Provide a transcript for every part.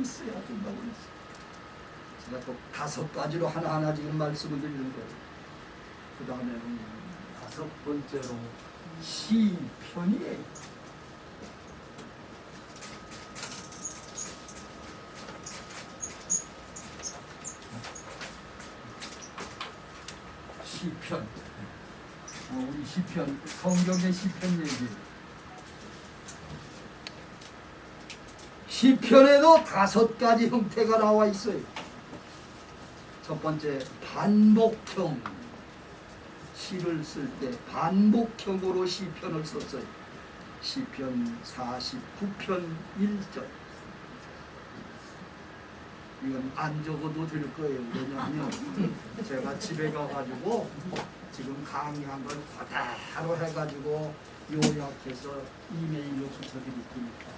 있어야 된다고 그랬어요. 제가 또 다섯 가지로 하나하나 지금 말씀을 드리는 거예요. 그 다음에는 다섯 번째로 시편이에요. 시편. 어, 우리 시편, 성경의 시편 얘기. 시편에도 다섯 가지 형태가 나와 있어요. 첫 번째 반복형 시를 쓸 때 반복형으로 시편을 썼어요. 시편 49편 1절. 이건 안 적어도 될 거예요. 왜냐하면 제가 집에 가가지고 지금 강의한 걸 그대로 해가지고 요약해서 이메일로 붙여드릴 테니까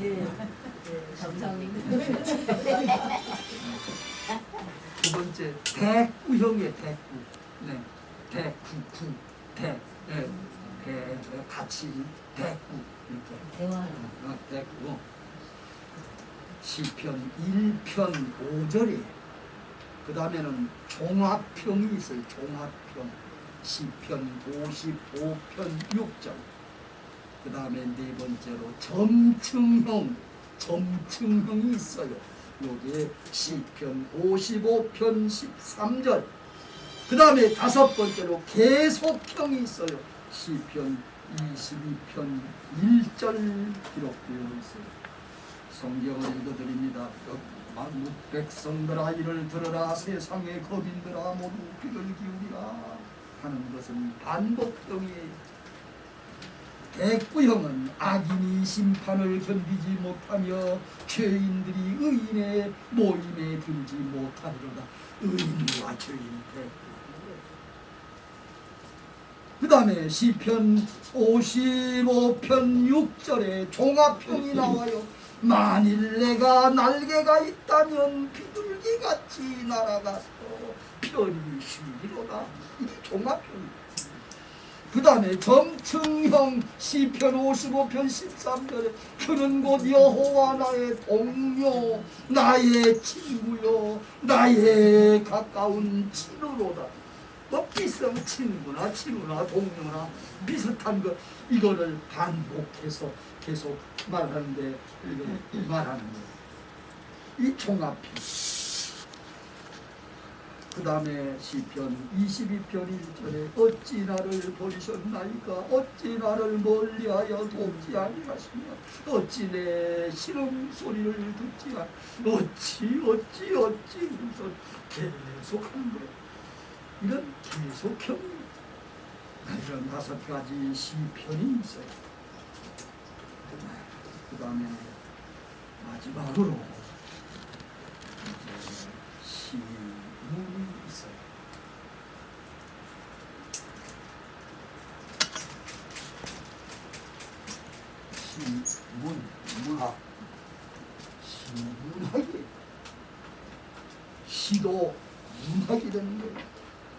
네, 번째 대구형의 대구 네 대구구 대 네. 대 같이 대구 이렇게 대화. 어, 대구 시편 1편 5절이에요 그 다음에는 종합평이 있어요. 종합평. 시편 55편 6절 그 다음에 네 번째로 점층형 점층형이 있어요. 여기에 시편 55편 13절. 그 다음에 다섯 번째로 계속형이 있어요. 시편 22편 1절 기록되어 있어요. 성경을 읽어드립니다 만국 백성들아 이를 들으라 세상의 거민들아 모두 귀를 기울이라 하는 것은 반복형이에요 대구형은 악인이 심판을 견디지 못하며 죄인들이 의인의 모임에 들지 못하리로다. 의인과 죄인 대구. 그 다음에 시편 55편 6절에 종합형이 나와요. 만일 내가 날개가 있다면 비둘기같이 날아가서 편히 쉬리로다. 이게 종합형이에요. 그 다음에 점층형 시편 55편 13절에 그는 곧 여호와 나의 동료 나의 친구요 나의 가까운 친구로다 뭐 비슷한 친구나 친구나 동료나 비슷한 것 이거를 반복해서 계속 말하는데 말하는 거예요. 이 종합형 그 다음에 시편 22편 1절에 어찌 나를 버리셨나이까? 어찌 나를 멀리하여 돕지 아니하시며? 어찌 내 신음 소리를 듣지 않 어찌 어찌 어찌 그래서 계속 하는 거예요 이런 계속형 이런 다섯 가지 시편이 있어요 그 다음에 마지막으로 이제 시문이 있어요. 시문, 문학, 시문학이 시도 문학이 되는 거예요.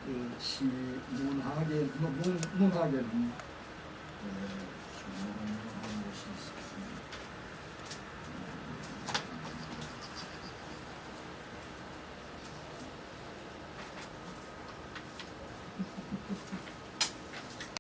그 시문학의 문, 문학에는 어, 중요한 것이 있어요.